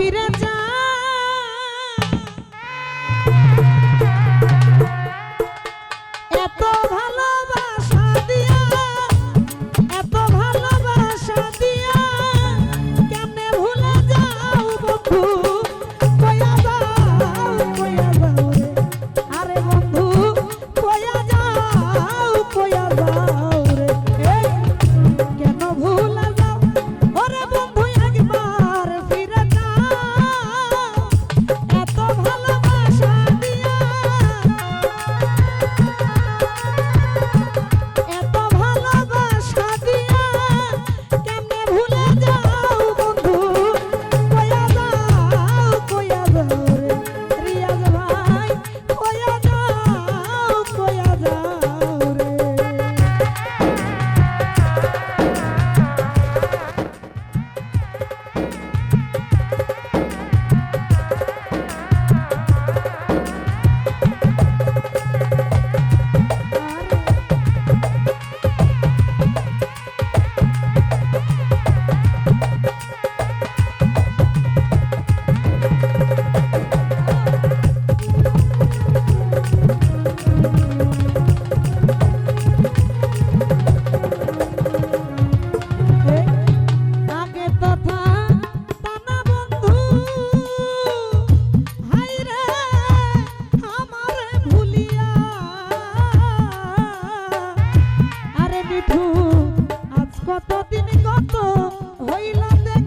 Peter. আরে কত দিন কত হইলাম